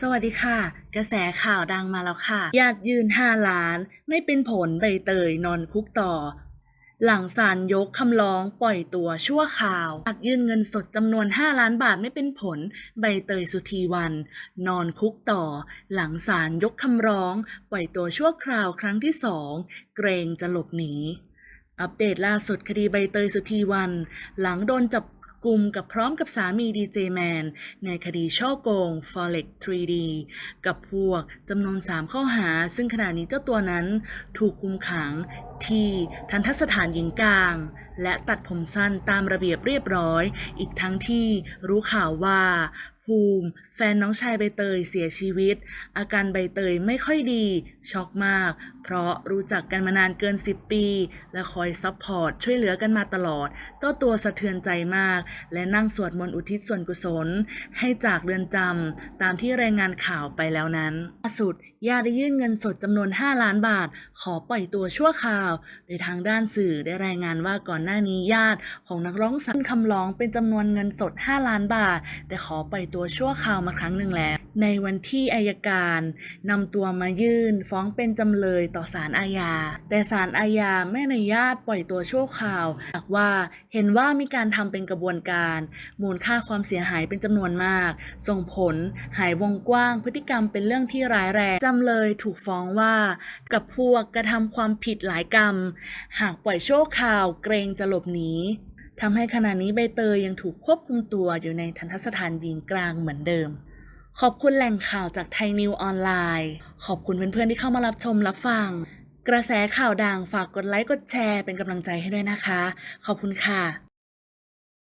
สวัสดีค่ะ กระแสข่าวดังมาแล้วค่ะญาติยืน 5 ล้าน ไม่เป็นผลใบเตยนอนคุกต่อ หลังศาลยกคำร้องปล่อยตัวชั่วคราวญาติยื่นเงินสดจำนวน 5 ล้านบาทไม่เป็นผล ใบเตยสุธีวัน นอนคุกต่อ หลังศาลยกคำร้อง ปล่อยตัวชั่วคราวครั้งที่สองเกรงจะหลบหนีอัปเดตล่าสุดคดีใบเตยสุธีวัน หลังโดนจับ กลุ่มกับพร้อมกับสามีดีเจแมนในคดีช่อโกง Forex 3D กับพวกจำนวน 3 ข้อหา ซึ่งขณะนี้เจ้าตัวนั้นถูกคุมขังที่ทันทสถานหญิงกลาง และตัดผมสั้นตามระเบียบเรียบร้อย อีกทั้งที่รู้ข่าวว่า ภูมิ แฟนน้องชายใบเตยเสียชีวิต อาการใบเตยไม่ค่อยดี ช็อกมาก เพราะรู้จักกันมานานเกิน 10 ปี และคอยซัพพอร์ตช่วยเหลือกันมาตลอด เจ้าตัวสะเทือนใจมาก และนั่งสวดมนต์อุทิศส่วนกุศล ให้จากเรือนจำตามที่รายงานข่าวไปแล้วนั้นล่าสุดญาติได้ยื่นเงินสดจำนวน 5 ล้านบาท ขอปล่อยตัวชั่วคราว โดยทางด้านสื่อได้รายงานว่าก่อนหน้านี้ญาติของนักร้องสาวคำร้องเป็นจำนวนเงินสด 5 ล้านบาท แต่ขอปล่อยตัวชั่วคราวมาครั้งหนึ่งแล้ว ในวันที่อายการนำตัวมายื่น ฟ้องเป็นจำเลยต่อศาลอาญา แต่ศาลอาญาไม่อนุญาตปล่อยตัวชั่วคราวหากว่าเห็นว่ามีการทำเป็นกระบวนการ มูลค่าความเสียหายเป็นจำนวนมาก ส่งผลหายวงกว้าง พฤติกรรมเป็นเรื่องที่ร้ายแรงจำเลยถูกฟ้องว่า กับพวกกระทำความผิดหลายกรรม หากปล่อยชั่วคราวเกรงจะหลบหนี ทำให้ขณะนี้ใบเตยยังถูกควบคุมตัวอยู่ในทันทสถานหญิงกลางเหมือนเดิม ขอบคุณแหล่งข่าวจากไทยนิวออนไลน์ ขอบคุณเพื่อนๆที่เข้ามารับชมรับฟัง กระแสข่าวดังฝากกดไลค์กดแชร์เป็นกำลังใจให้ด้วยนะคะ ขอบคุณค่ะ